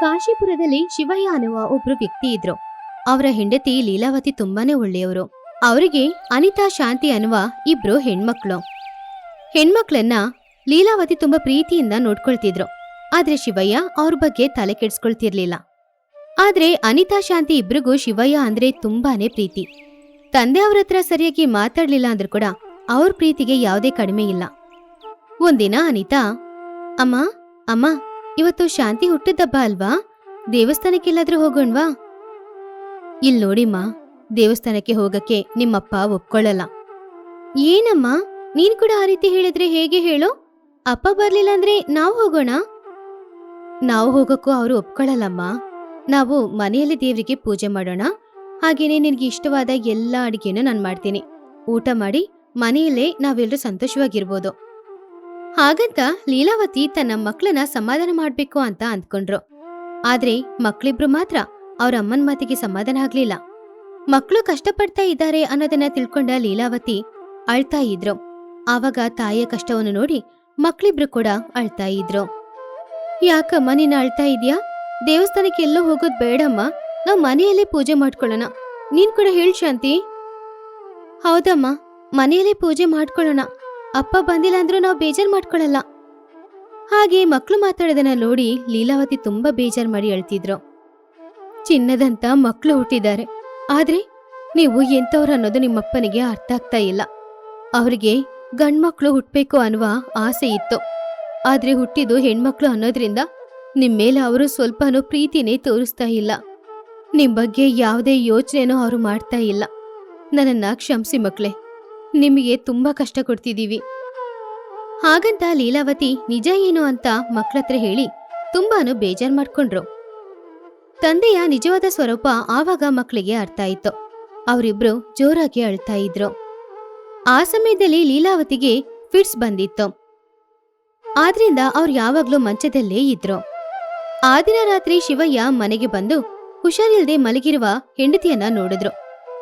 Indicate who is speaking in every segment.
Speaker 1: ಕಾಶಿಪುರದಲ್ಲಿ ಶಿವಯ್ಯ ಅನ್ನುವ ಒಬ್ರು ವ್ಯಕ್ತಿ ಇದ್ರು. ಅವರ ಹೆಂಡತಿ ಲೀಲಾವತಿ ತುಂಬಾನೇ ಒಳ್ಳೆಯವರು. ಅವರಿಗೆ ಅನಿತಾ ಶಾಂತಿ ಅನ್ನುವ ಇಬ್ರು ಹೆಣ್ಮಕ್ಳು. ಹೆಣ್ಮಕ್ಳನ್ನ ಲೀಲಾವತಿ ತುಂಬಾ ಪ್ರೀತಿಯಿಂದ ನೋಡ್ಕೊಳ್ತಿದ್ರು. ಆದ್ರೆ ಶಿವಯ್ಯ ಅವ್ರ ಬಗ್ಗೆ ತಲೆ ಕೆಡ್ಸ್ಕೊಳ್ತಿರ್ಲಿಲ್ಲ. ಆದ್ರೆ ಅನಿತಾ ಶಾಂತಿ ಇಬ್ರಿಗೂ ಶಿವಯ್ಯ ಅಂದ್ರೆ ತುಂಬಾನೇ ಪ್ರೀತಿ. ತಂದೆ ಅವ್ರ ಹತ್ರ ಸರಿಯಾಗಿ ಮಾತಾಡ್ಲಿಲ್ಲ ಅಂದ್ರೂ ಕೂಡ ಅವ್ರ ಪ್ರೀತಿಗೆ ಯಾವುದೇ ಕಡಿಮೆ ಇಲ್ಲ. ಒಂದಿನ ಅನಿತಾ, ಅಮ್ಮ ಅಮ್ಮ ಇವತ್ತು ಶಾಂತಿ ಹುಟ್ಟಿದ್ದಬ್ಬ ಅಲ್ವಾ? ದೇವಸ್ಥಾನಕ್ಕೆಲ್ಲಾದ್ರೂ ಹೋಗೋಣ್ವಾ? ಇಲ್ ನೋಡಿಮ್ಮ ದೇವಸ್ಥಾನಕ್ಕೆ ಹೋಗಕ್ಕೆ ನಿಮ್ಮಪ್ಪ ಒಪ್ಕೊಳ್ಳಲ್ಲ ಏನಮ್ಮ? ನೀನ್ ಕೂಡ ಆ ರೀತಿ ಹೇಳಿದ್ರೆ ಹೇಗೆ ಹೇಳು? ಅಪ್ಪ ಬರ್ಲಿಲ್ಲ ಅಂದ್ರೆ ನಾವು ಹೋಗೋಣ? ನಾವು ಹೋಗಕ್ಕೂ ಅವರು ಒಪ್ಕೊಳ್ಳಲ್ಲಮ್ಮ ನಾವು ಮನೆಯಲ್ಲಿ ದೇವರಿಗೆ ಪೂಜೆ ಮಾಡೋಣ. ಹಾಗೇನೆ ನಿನ್ಗೆ ಇಷ್ಟವಾದ ಎಲ್ಲಾ ಅಡಿಗೆನೂ ನಾನು ಮಾಡ್ತೀನಿ. ಊಟ ಮಾಡಿ, ಮನೆಯಲ್ಲೇ ನಾವೆಲ್ಲರೂ ಸಂತೋಷವಾಗಿರ್ಬೋದು. ಹಾಗಂತ ಲೀಲಾವತಿ ತನ್ನ ಮಕ್ಕಳನ್ನ ಸಮಾಧಾನ ಮಾಡ್ಬೇಕು ಅಂತ ಅಂದ್ಕೊಂಡ್ರು. ಆದ್ರೆ ಮಕ್ಳಿಬ್ರು ಮಾತ್ರ ಅವ್ರ ಅಮ್ಮನ ಮಾತಿಗೆ ಸಮಾಧಾನ ಆಗ್ಲಿಲ್ಲ. ಮಕ್ಕಳು ಕಷ್ಟಪಡ್ತಾ ಇದ್ದಾರೆ ಅನ್ನೋದನ್ನ ತಿಳ್ಕೊಂಡ ಲೀಲಾವತಿ ಅಳ್ತಾ ಇದ್ರು. ಆವಾಗ ತಾಯಿಯ ಕಷ್ಟವನ್ನು ನೋಡಿ ಮಕ್ಳಿಬ್ರು ಕೂಡ ಅಳ್ತಾ ಇದ್ರು. ಯಾಕಮ್ಮ, ನೀನು ಅಳ್ತಾ ಇದೀಯಾ? ದೇವಸ್ಥಾನಕ್ಕೆ ಎಲ್ಲೂ ಹೋಗೋದ್ ಬೇಡಮ್ಮ. ನಾವ್ ಮನೆಯಲ್ಲೇ ಪೂಜೆ ಮಾಡ್ಕೊಳ್ಳೋಣ. ನೀನ್ ಕೂಡ ಹೇಳ್ ಶಾಂತಿ. ಹೌದಮ್ಮ, ಮನೆಯಲ್ಲೇ ಪೂಜೆ ಮಾಡ್ಕೊಳ್ಳೋಣ. ಅಪ್ಪ ಬಂದಿಲ್ಲ ಅಂದ್ರೂ ನಾವು ಬೇಜಾರ್ ಮಾಡ್ಕೊಳ್ಳಲ್ಲ ಹಾಗೆ ಮಕ್ಕಳು ಮಾತಾಡೋದನ್ನ ನೋಡಿ ಲೀಲಾವತಿ ತುಂಬಾ ಬೇಜಾರ್ ಮಾಡಿ ಅಳ್ತಿದ್ರು. ಚಿನ್ನದಂತ ಮಕ್ಕಳು ಹುಟ್ಟಿದ್ದಾರೆ. ಆದ್ರೆ ನೀವು ಎಂಥವ್ರು ಅನ್ನೋದು ನಿಮ್ಮಪ್ಪನಿಗೆ ಅರ್ಥ ಆಗ್ತಾ ಇಲ್ಲ. ಅವರಿಗೆ ಗಂಡ್ಮಕ್ಳು ಹುಟ್ಬೇಕು ಅನ್ನುವ ಆಸೆ ಇತ್ತು. ಆದ್ರೆ ಹುಟ್ಟಿದ್ದು ಹೆಣ್ಮಕ್ಳು ಅನ್ನೋದ್ರಿಂದ ನಿಮ್ ಮೇಲೆ ಅವರು ಸ್ವಲ್ಪನೂ ಪ್ರೀತಿನೇ ತೋರಿಸ್ತಾ ಇಲ್ಲ. ನಿಮ್ ಬಗ್ಗೆ ಯಾವುದೇ ಯೋಚನೆನೂ ಅವರು ಮಾಡ್ತಾ ಇಲ್ಲ. ನನ್ನನ್ನ ಕ್ಷಮಿಸಿ ಮಕ್ಳೇ. ನಿಮಗೆ ತುಂಬಾ ಕಷ್ಟ ಕೊಡ್ತಿದ್ದೀವಿ. ಹಾಗಂತ ಲೀಲಾವತಿ, ನಿಜ ಏನು ಅಂತ ಮಕ್ಳತ್ರ ಹೇಳಿ ತುಂಬಾನು ಬೇಜಾರ್ ಮಾಡ್ಕೊಂಡ್ರು. ತಂದೆಯ ನಿಜವಾದ ಸ್ವರೂಪ ಆವಾಗ ಮಕ್ಕಳಿಗೆ ಅರ್ಥ ಆಯ್ತು. ಅವರಿಬ್ರು ಜೋರಾಗಿ ಅಳ್ತಾ ಇದ್ರು. ಆ ಸಮಯದಲ್ಲಿ ಲೀಲಾವತಿಗೆ ಫಿಟ್ಸ್ ಬಂದಿತ್ತು. ಆದ್ರಿಂದ ಅವ್ರು ಯಾವಾಗ್ಲೂ ಮಂಚದಲ್ಲೇ ಇದ್ರು. ಆ ದಿನ ರಾತ್ರಿ ಶಿವಯ್ಯ ಮನೆಗೆ ಬಂದು ಹುಷಾರಿಲ್ದೆ ಮಲಗಿರುವ ಹೆಂಡತಿಯನ್ನ ನೋಡಿದ್ರು.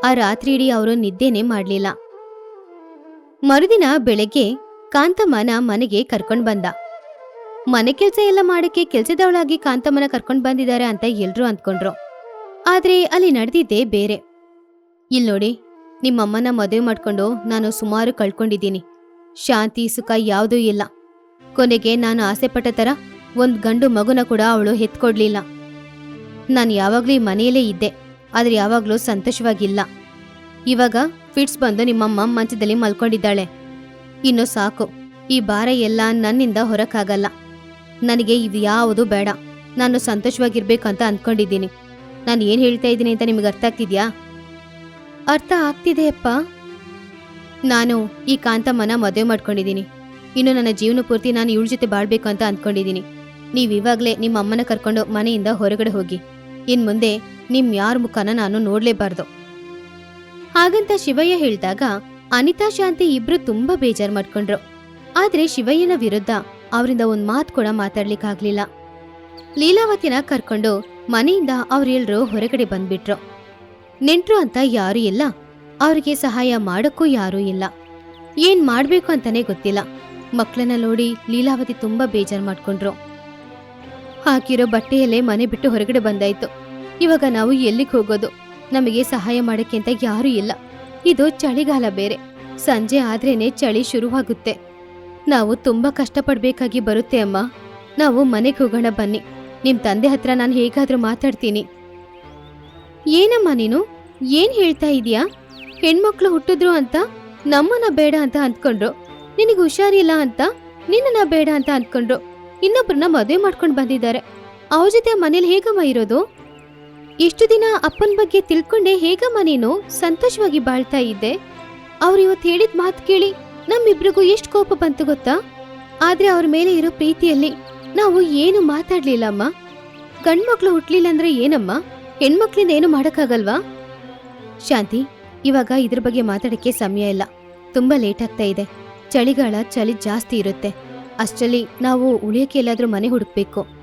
Speaker 1: ಆ ರಾತ್ರಿ ಇಡೀ ಅವರು ನಿದ್ದೆನೆ ಮಾಡ್ಲಿಲ್ಲ. ಮರುದಿನ ಬೆಳಗ್ಗೆ ಕಾಂತಮ್ಮನ ಮನೆಗೆ ಕರ್ಕೊಂಡ್ ಬಂದ. ಮನೆ ಕೆಲಸ ಎಲ್ಲ ಮಾಡಕ್ಕೆ ಕೆಲ್ಸದವಳಾಗಿ ಕಾಂತಮ್ಮನ ಕರ್ಕೊಂಡ್ ಬಂದಿದ್ದಾರೆ ಅಂತ ಎಲ್ರು ಅಂದ್ಕೊಂಡ್ರು. ಆದ್ರೆ ಅಲ್ಲಿ ನಡೆದಿದ್ದೇ ಬೇರೆ. ಇಲ್ ನೋಡಿ, ನಿಮ್ಮಮ್ಮನ ಮದುವೆ ಮಾಡ್ಕೊಂಡು ನಾನು ಸುಮಾರು ಕಳ್ಕೊಂಡಿದ್ದೀನಿ. ಶಾಂತಿ, ಸುಖ ಯಾವುದೂ ಇಲ್ಲ. ಕೊನೆಗೆ ನಾನು ಆಸೆ ಪಟ್ಟ ಥರ ಒಂದು ಗಂಡು ಮಗುನ ಕೂಡ ಅವಳು ಎತ್ಕೊಡ್ಲಿಲ್ಲ ನಾನು ಯಾವಾಗ್ಲೂ ಮನೆಯಲ್ಲೇ ಇದ್ದೆ, ಆದ್ರೆ ಯಾವಾಗ್ಲೂ ಸಂತೋಷವಾಗಿಲ್ಲ. ಇವಾಗ ಫಿಟ್ಸ್ ಬಂದು ನಿಮ್ಮಮ್ಮ ಮಂಚದಲ್ಲಿ ಮಲ್ಕೊಂಡಿದ್ದಾಳೆ. ಇನ್ನು ಸಾಕು, ಈ ಭಾರ ಎಲ್ಲ ನನ್ನಿಂದ ಹೊರಕ್ಕಾಗಲ್ಲ ನನಗೆ ಇದು ಯಾವುದು ಬೇಡ, ನಾನು ಸಂತೋಷವಾಗಿರ್ಬೇಕಂತ ಅಂದ್ಕೊಂಡಿದ್ದೀನಿ ನಾನು ಏನು ಹೇಳ್ತಾ ಇದ್ದೀನಿ ಅಂತ ನಿಮಗೆ ಅರ್ಥ ಆಗ್ತಿದ್ಯಾ? ಅರ್ಥ ಆಗ್ತಿದೆ ಅಪ್ಪ. ನಾನು ಈ ಕಾಂತಮ್ಮನ ಮದುವೆ ಮಾಡ್ಕೊಂಡಿದ್ದೀನಿ. ಇನ್ನು ನನ್ನ ಜೀವನ ಪೂರ್ತಿ ನಾನು ಇವಳ ಜೊತೆ ಬಾಳ್ಬೇಕು ಅಂತ ಅಂದ್ಕೊಂಡಿದ್ದೀನಿ ನೀವು ಇವಾಗಲೇ ನಿಮ್ಮ ಅಮ್ಮನ ಕರ್ಕೊಂಡು ಮನೆಯಿಂದ ಹೊರಗಡೆ ಹೋಗಿ. ಇನ್ನು ಮುಂದೆ ನಿಮ್ ಯಾರ ಮುಖನ ನಾನು ನೋಡ್ಲೇಬಾರ್ದು. ಹಾಗಂತ ಶಿವಯ್ಯ ಹೇಳಿದಾಗ ಅನಿತಾ ಶಾಂತಿ ಇಬ್ರು ತುಂಬಾ ಬೇಜಾರ್ ಮಾಡ್ಕೊಂಡ್ರು. ಆದ್ರೆ ಶಿವಯ್ಯನ ವಿರುದ್ಧ ಅವರಿಂದ ಒಂದ್ ಮಾತ್ ಕೂಡ ಮಾತಾಡ್ಲಿಕ್ಕಾಗ್ಲಿಲ್ಲ. ಲೀಲಾವತಿನ ಕರ್ಕೊಂಡು ಮನೆಯಿಂದ ಅವ್ರೆಲ್ರೂ ಹೊರಗಡೆ ಬಂದ್ಬಿಟ್ರು. ನೆಂಟ್ರು ಅಂತ ಯಾರು ಇಲ್ಲ, ಅವ್ರಿಗೆ ಸಹಾಯ ಮಾಡಕ್ಕೂ ಯಾರೂ ಇಲ್ಲ. ಏನ್ ಮಾಡ್ಬೇಕು ಅಂತಾನೆ ಗೊತ್ತಿಲ್ಲ. ಮಕ್ಕಳನ್ನ ನೋಡಿ ಲೀಲಾವತಿ ತುಂಬಾ ಬೇಜಾರ್ ಮಾಡ್ಕೊಂಡ್ರು. ಹಾಕಿರೋ ಬಟ್ಟೆಯಲ್ಲೇ ಮನೆ ಬಿಟ್ಟು ಹೊರಗಡೆ ಬಂದಾಯ್ತು. ಇವಾಗ ನಾವು ಎಲ್ಲಿಗೆ ಹೋಗೋದು? ನಮಗೆ ಸಹಾಯ ಮಾಡಕ್ಕೆ ಅಂತ ಯಾರೂ ಇಲ್ಲ. ಇದು ಚಳಿಗಾಲ ಬೇರೆ. ಸಂಜೆ ಆದ್ರೇನೆ ಚಳಿ ಶುರುವಾಗುತ್ತೆ. ನಾವು ತುಂಬಾ ಕಷ್ಟಪಡ್ಬೇಕಾಗಿ ಬರುತ್ತೆ ಅಮ್ಮ. ನಾವು ಮನೆಗೆ ಹೋಗೋಣ ಬನ್ನಿ. ನಿಮ್ ತಂದೆ ಹತ್ರ ನಾನು ಹೇಗಾದ್ರೂ ಮಾತಾಡ್ತೀನಿ. ಏನಮ್ಮ ನೀನು? ಏನ್ ಹೇಳ್ತಾ ಇದೀಯಾ ಹೆಣ್ಮಕ್ಳು ಹುಟ್ಟಿದ್ರು ಅಂತ ನಮ್ಮನ್ನ ಬೇಡ ಅಂತ ಅಂದ್ಕೊಂಡ್ರು. ನಿನಗೆ ಹುಷಾರಿಲ್ಲ ಅಂತ ನಿನ್ನನ್ನ ಬೇಡ ಅಂತ ಅಂದ್ಕೊಂಡ್ರು. ಇನ್ನೊಬ್ರನ್ನ ಮದುವೆ ಮಾಡ್ಕೊಂಡು ಬಂದಿದ್ದಾರೆ. ಅವ್ರ ಜೊತೆ ಮನೇಲಿ ಹೇಗಮ್ಮ ಇರೋದು? ಇಷ್ಟು ದಿನ ಅಪ್ಪನ ಬಗ್ಗೆ ತಿಳ್ಕೊಂಡೆ ಹೇಗಮ್ಮ ನೀನು? ಸಂತೋಷವಾಗಿ ಬಾಳ್ತಾ ಇದ್ದೆ. ಅವ್ರು ಇವತ್ತು ಹೇಳಿದ ಮಾತು ಕೇಳಿ ನಮ್ಮಿಬ್ರಿಗೂ ಎಷ್ಟು ಕೋಪ ಬಂತು ಗೊತ್ತಾ? ಆದ್ರೆ ಅವ್ರ ಮೇಲೆ ಇರೋ ಪ್ರೀತಿಯಲ್ಲಿ ನಾವು ಏನು ಮಾತಾಡ್ಲಿಲ್ಲ ಅಮ್ಮ ಗಂಡ್ಮಕ್ಳು ಹುಟ್ಲಿಲ್ಲ ಅಂದ್ರೆ ಏನಮ್ಮ? ಹೆಣ್ಮಕ್ಳಿಂದ ಏನು ಮಾಡಕ್ಕಾಗಲ್ವಾ? ಶಾಂತಿ, ಇವಾಗ ಇದ್ರ ಬಗ್ಗೆ ಮಾತಾಡಕ್ಕೆ ಸಮಯ ಇಲ್ಲ. ತುಂಬಾ ಲೇಟ್ ಆಗ್ತಾ ಇದೆ. ಚಳಿಗಾಲ ಚಳಿ ಜಾಸ್ತಿ ಇರುತ್ತೆ. ಅಷ್ಟರಲ್ಲಿ ನಾವು ಉಳಿಯಕ್ಕೆ ಎಲ್ಲಾದ್ರೂ ಮನೆ ಹುಡುಕ್ಬೇಕು.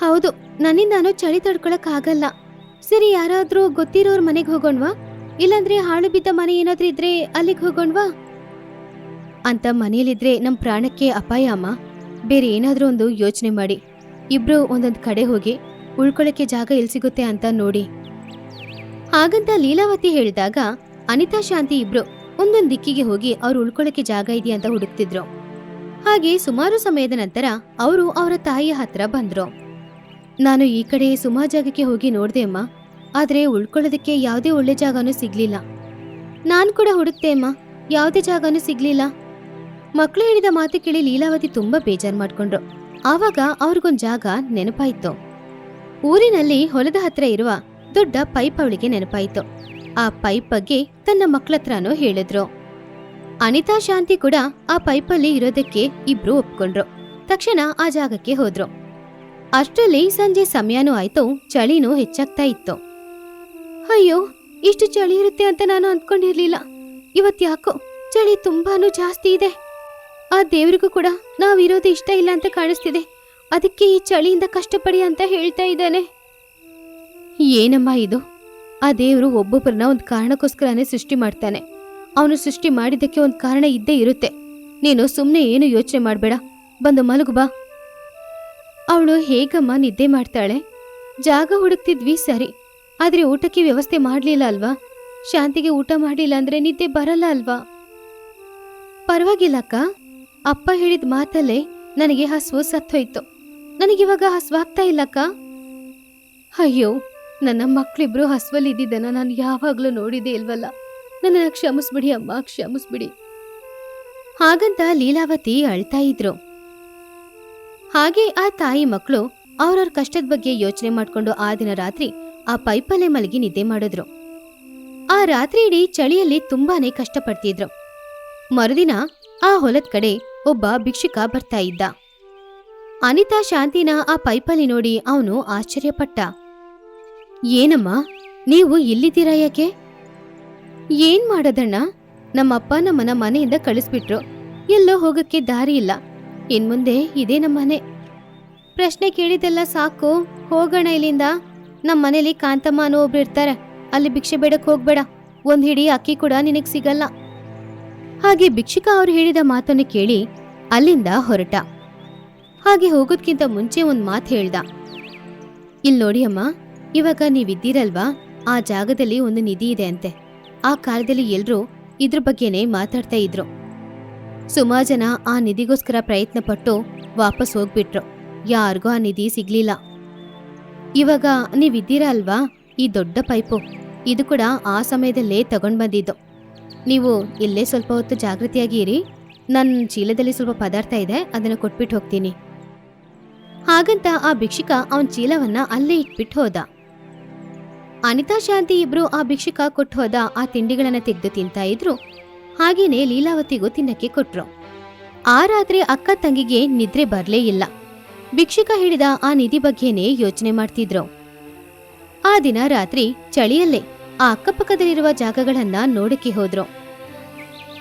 Speaker 1: ಹೌದು, ನನ್ನಿಂದ ನಾನು ಚಳಿ ತಡ್ಕೊಳಕ್ ಆಗಲ್ಲ ಸರಿ, ಯಾರಾದ್ರೂ ಗೊತ್ತಿರೋರ್ ಮನೆಗೆ ಹೋಗೋಣ್ವಾ? ಇಲ್ಲಾಂದ್ರೆ ಹಾಳು ಬಿದ್ದ ಮನೆ ಏನಾದ್ರೂ ಇದ್ರೆ ಅಲ್ಲಿಗೆ ಹೋಗೋಣ್ವಾ? ಅಂತ ಮನೆಯಲ್ಲಿದ್ರೆ ನಮ್ ಪ್ರಾಣಕ್ಕೆ ಅಪಾಯ ಅಮ್ಮ. ಬೇರೆ ಏನಾದ್ರೂ ಒಂದು ಯೋಚನೆ ಮಾಡಿ. ಇಬ್ರು ಒಂದೊಂದ್ ಕಡೆ ಹೋಗಿ ಉಳ್ಕೊಳಕ್ಕೆ ಜಾಗ ಎಲ್ಲಿ ಸಿಗುತ್ತೆ ಅಂತ ನೋಡಿ. ಹಾಗಂತ ಲೀಲಾವತಿ ಹೇಳಿದಾಗ ಅನಿತಾ, ಶಾಂತಿ ಇಬ್ರು ಒಂದೊಂದ್ ದಿಕ್ಕಿಗೆ ಹೋಗಿ ಅವ್ರು ಉಳ್ಕೊಳಕ್ಕೆ ಜಾಗ ಇದೆಯಾ ಅಂತ ಹುಡುಕ್ತಿದ್ರು. ಹಾಗೆ ಸುಮಾರು ಸಮಯದ ನಂತರ ಅವರು ಅವರ ತಾಯಿಯ ಹತ್ರ ಬಂದ್ರು. ನಾನು ಈ ಕಡೆ ಸುಮಾ ಜಾಗಕ್ಕೆ ಹೋಗಿ ನೋಡ್ದೆ ಅಮ್ಮ. ಆದ್ರೆ ಉಳ್ಕೊಳ್ಳೋದಕ್ಕೆ ಯಾವುದೇ ಒಳ್ಳೆ ಜಾಗನೂ ಸಿಗ್ಲಿಲ್ಲ. ನಾನು ಕೂಡ ಹುಡುಕ್ತೆ ಅಮ್ಮ. ಯಾವುದೇ ಜಾಗನೂ ಸಿಗ್ಲಿಲ್ಲ. ಮಕ್ಕಳು ಹೇಳಿದ ಮಾತು ಕೇಳಿ ಲೀಲಾವತಿ ತುಂಬಾ ಬೇಜಾರ್ ಮಾಡ್ಕೊಂಡ್ರು. ಆವಾಗ ಅವ್ರಿಗೊಂದು ಜಾಗ ನೆನಪಾಯ್ತು. ಊರಿನಲ್ಲಿ ಹೊಲದ ಹತ್ರ ಇರುವ ದೊಡ್ಡ ಪೈಪ್ ಅವಳಿಗೆ ನೆನಪಾಯ್ತು. ಆ ಪೈಪ್ ಬಗ್ಗೆ ತನ್ನ ಮಕ್ಳತ್ರನೂ ಹೇಳಿದ್ರು. ಅನಿತಾ ಶಾಂತಿ ಕೂಡ ಆ ಪೈಪಲ್ಲಿ ಇರೋದಕ್ಕೆ ಇಬ್ರು ಒಪ್ಕೊಂಡ್ರು. ತಕ್ಷಣ ಆ ಜಾಗಕ್ಕೆ ಹೋದ್ರು. ಅಷ್ಟರಲ್ಲಿ ಸಂಜೆ ಸಮಯನೂ ಆಯ್ತು, ಚಳಿನೂ ಹೆಚ್ಚಾಗ್ತಾ ಇತ್ತು. ಅಯ್ಯೋ, ಇಷ್ಟು ಚಳಿ ಇರುತ್ತೆ ಅಂತ ನಾನು ಅಂದ್ಕೊಂಡಿರ್ಲಿಲ್ಲ. ಇವತ್ ಯಾಕೋ ಚಳಿ ತುಂಬಾನು ಜಾಸ್ತಿ ಇದೆ. ಆ ದೇವ್ರಿಗೂ ಕೂಡ ನಾವಿರೋದು ಇಷ್ಟ ಇಲ್ಲ ಅಂತ ಕಾಣಿಸ್ತಿದೆ. ಅದಕ್ಕೆ ಈ ಚಳಿಯಿಂದ ಕಷ್ಟಪಡಿ ಅಂತ ಹೇಳ್ತಾ ಇದ್ದಾನೆ. ಏನಮ್ಮ ಇದು? ಆ ದೇವರು ಒಬ್ಬೊಬ್ಬರನ್ನ ಒಂದು ಕಾರಣಕ್ಕೋಸ್ಕರನೇ ಸೃಷ್ಟಿ ಮಾಡ್ತಾನೆ. ಅವನು ಸೃಷ್ಟಿ ಮಾಡಿದ್ದಕ್ಕೆ ಒಂದು ಕಾರಣ ಇದ್ದೇ ಇರುತ್ತೆ. ನೀನು ಸುಮ್ಮನೆ ಏನು ಯೋಚನೆ ಮಾಡಬೇಡ. ಬಂದು ಮಲಗು ಬಾ. ಅವಳು ಹೇಗಮ್ಮ ನಿದ್ದೆ ಮಾಡ್ತಾಳೆ? ಜಾಗ ಹುಡುಕ್ತಿದ್ವಿ ಸರಿ. ಆದ್ರೆ ಊಟಕ್ಕೆ ವ್ಯವಸ್ಥೆ ಮಾಡಲಿಲ್ಲ ಅಲ್ವಾ? ಶಾಂತಿಗೆ ಊಟ ಮಾಡಲಿಲ್ಲ ಅಂದ್ರೆ ನಿದ್ದೆ ಬರಲ್ಲ ಅಲ್ವಾ? ಪರವಾಗಿಲ್ಲ ಅಕ್ಕ. ಅಪ್ಪ ಹೇಳಿದ ಮಾತಲ್ಲೇ ನನಗೆ ಹಸುವು ಸತ್ತೋಯ್ತು. ನನಗಿವಾಗ ಹಸುವಾಗ್ತಾ ಇಲ್ಲಕ್ಕ ಅಯ್ಯೋ, ನನ್ನ ಮಕ್ಳಿಬ್ರು ಹಸುವಲ್ಲಿ ಇದ್ದಿದ್ದನ್ನ ನಾನು ಯಾವಾಗ್ಲೂ ನೋಡಿದೆ ಇಲ್ವಲ್ಲ? ನನ್ನನ್ನ ಕ್ಷಮಿಸ್ಬಿಡಿ ಅಮ್ಮ, ಕ್ಷಮಿಸ್ಬಿಡಿ. ಹಾಗಂತ ಲೀಲಾವತಿ ಅಳ್ತಾ ಇದ್ರು. ಹಾಗೆ ಆ ತಾಯಿ ಮಕ್ಕಳು ಅವ್ರವ್ರ ಕಷ್ಟದ ಬಗ್ಗೆ ಯೋಚನೆ ಮಾಡಿಕೊಂಡು ಆ ದಿನ ರಾತ್ರಿ ಆ ಪೈಪಲ್ಲೇ ಮಲಗಿ ನಿದ್ದೆ ಮಾಡಿದ್ರು. ಆ ರಾತ್ರಿ ಇಡೀ ಚಳಿಯಲ್ಲಿ ತುಂಬಾನೇ ಕಷ್ಟಪಡ್ತಿದ್ರು. ಮರುದಿನ ಆ ಹೊಲದ ಕಡೆ ಒಬ್ಬ ಭಿಕ್ಷುಕ ಬರ್ತಾ ಇದ್ದ. ಅನಿತಾ ಶಾಂತಿನ ಆ ಪೈಪಲ್ಲಿ ನೋಡಿ ಅವನು ಆಶ್ಚರ್ಯಪಟ್ಟ. ಏನಮ್ಮ, ನೀವು ಇಲ್ಲಿದ್ದೀರಾ ಯಾಕೆ? ಏನ್ ಮಾಡೋದಣ್ಣ? ನಮ್ಮಪ್ಪ ನಮ್ಮನ ಮನೆಯಿಂದ ಕಳಿಸ್ಬಿಟ್ರು. ಎಲ್ಲೋ ಹೋಗಕ್ಕೆ ದಾರಿ ಇಲ್ಲ ಇನ್ಮುಂದೆ ಇದೇ ನಮ್ಮನೆ. ಪ್ರಶ್ನೆ ಕೇಳಿದೆಲ್ಲ ಸಾಕು. ಹೋಗೋಣ ಇಲ್ಲಿಂದ. ನಮ್ಮ ಮನೇಲಿ ಕಾಂತಮ್ಮ ಅನ್ನೋ ಒಬ್ರು ಇರ್ತಾರೆ. ಅಲ್ಲಿ ಭಿಕ್ಷೆ ಬೇಡಕ್ ಹೋಗ್ಬೇಡ. ಒಂದ್ ಹಿಡಿ ಅಕ್ಕಿ ಕೂಡ ನಿನಗ್ ಸಿಗಲ್ಲ. ಹಾಗೆ ಭಿಕ್ಷುಕ ಅವ್ರು ಹೇಳಿದ ಮಾತನ್ನು ಕೇಳಿ ಅಲ್ಲಿಂದ ಹೊರಟ. ಹಾಗೆ ಹೋಗೋದ್ಕಿಂತ ಮುಂಚೆ ಒಂದ್ ಮಾತು ಹೇಳ್ದ. ಇಲ್ ನೋಡಿ ಅಮ್ಮ, ಇವಾಗ ನೀವಿದ್ದೀರಲ್ವಾ? ಆ ಜಾಗದಲ್ಲಿ ಒಂದು ನಿಧಿ ಇದೆ ಅಂತೆ. ಆ ಕಾಲದಲ್ಲಿ ಎಲ್ರೂ ಇದ್ರ ಬಗ್ಗೆನೇ ಮಾತಾಡ್ತಾ ಇದ್ರು. ಸುಮಾರು ಜನ ಆ ನಿಧಿಗೋಸ್ಕರ ಪ್ರಯತ್ನ ಪಟ್ಟು ವಾಪಸ್ ಹೋಗ್ಬಿಟ್ರು. ಯಾರಿಗೂ ಆ ನಿಧಿ ಸಿಗ್ಲಿಲ್ಲ. ಇವಾಗ ನೀವಿದ್ದೀರಾ ಅಲ್ವಾ? ಈ ದೊಡ್ಡ ಪೈಪು. ಇದು ಕೂಡ ಆ ಸಮಯದಲ್ಲೇ ತಗೊಂಡ್ ಬಂದಿದ್ದು. ನೀವು ಇಲ್ಲೇ ಸ್ವಲ್ಪ ಹೊತ್ತು ಜಾಗೃತಿಯಾಗಿ ಇರಿ ನನ್ನ ಚೀಲದಲ್ಲಿ ಸ್ವಲ್ಪ ಪದಾರ್ಥ ಇದೆ, ಅದನ್ನು ಕೊಟ್ಬಿಟ್ಟು ಹೋಗ್ತೀನಿ. ಹಾಗಂತ ಆ ಭಿಕ್ಷಿಕ ಅವನ ಚೀಲವನ್ನ ಅಲ್ಲೇ ಇಟ್ಬಿಟ್ಟು ಹೋದ. ಅನಿತಾ ಶಾಂತಿ ಇಬ್ರು ಆ ಭಿಕ್ಷಿಕ ಕೊಟ್ಟು ಹೋದ ಆ ತಿಂಡಿಗಳನ್ನ ತೆಗೆದು ತಿಂತಾ ಇದ್ರು. ಹಾಗೇನೆ ಲೀಲಾವತಿಗೂ ತಿನ್ನಕ್ಕೆ ಕೊಟ್ರು. ಆ ರಾತ್ರಿ ಅಕ್ಕ ತಂಗಿಗೆ ನಿದ್ರೆ ಬರ್ಲೇ ಇಲ್ಲ. ಭಿಕ್ಷುಕ ಹಿಡಿದ ಆ ನಿಧಿ ಬಗ್ಗೆನೇ ಯೋಚನೆ ಮಾಡ್ತಿದ್ರು. ಆ ದಿನ ರಾತ್ರಿ ಚಳಿಯಲ್ಲೇ ಆ ಅಕ್ಕಪಕ್ಕದಲ್ಲಿರುವ ಜಾಗಗಳನ್ನ ನೋಡಕ್ಕೆ ಹೋದ್ರು.